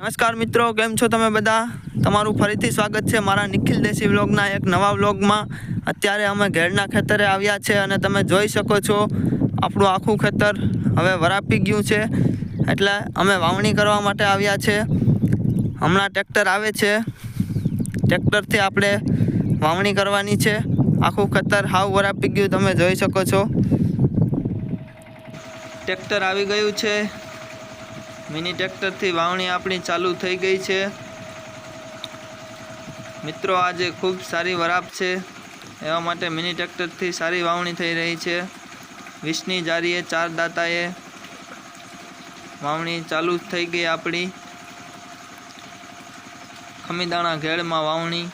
નમસ્કાર મિત્રો, કેમ છો તમે બધા? તમારું ફરીથી સ્વાગત છે મારા નિખિલ દેશી વ્લોગના એક નવા વ્લોગમાં. અત્યારે અમે ઘેરના ખેતરે આવ્યા છે અને તમે જોઈ શકો છો આપણું આખું ખેતર હવે વરાપી ગયું છે. એટલે અમે વાવણી કરવા માટે આવ્યા છે. હમણાં ટ્રેક્ટર આવે છે. ટ્રેક્ટરથી આપણે વાવણી કરવાની છે. આખું ખેતર હાવ વરાપી ગયું, તમે જોઈ શકો છો. ટ્રેક્ટર આવી ગયું છે. મિની ટ્રેક્ટરથી વાવણી આપણી ચાલુ થઈ ગઈ છે. મિત્રો, આજે ખૂબ સારી વરાપ છે. એવા માટે મિની ટ્રેક્ટરથી સારી વાવણી થઈ રહી છે. વીસની જારીએ, ચાર દાતાએ વાવણી ચાલુ થઈ ગઈ આપણી. ખમીદાણા ઘેડમાં વાવણી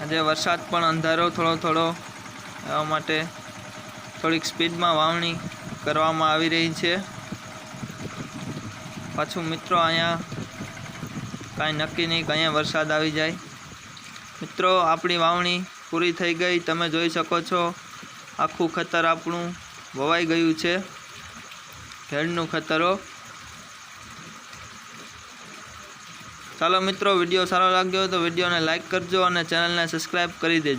આજે વરસાદ પણ અંધારો થોડો થોડો એવા માટે થોડીક સ્પીડમાં વાવણી કરવામાં આવી રહી છે. પાછું મિત્રો અહીંયા કાંઈ નક્કી નહીં અહીંયા વરસાદ આવી જાય. મિત્રો, આપણી વાવણી પૂરી થઈ ગઈ. તમે જોઈ શકો છો, આખું ખતર આપણું વવાઈ ગયું છે. ખેડનું ખેતરો ચાલો મિત્રો, વીડિયો સારો લાગ્યો હોય તો વિડીયોને લાઇક કરજો અને ચેનલને સબસ્ક્રાઈબ કરી દેજો.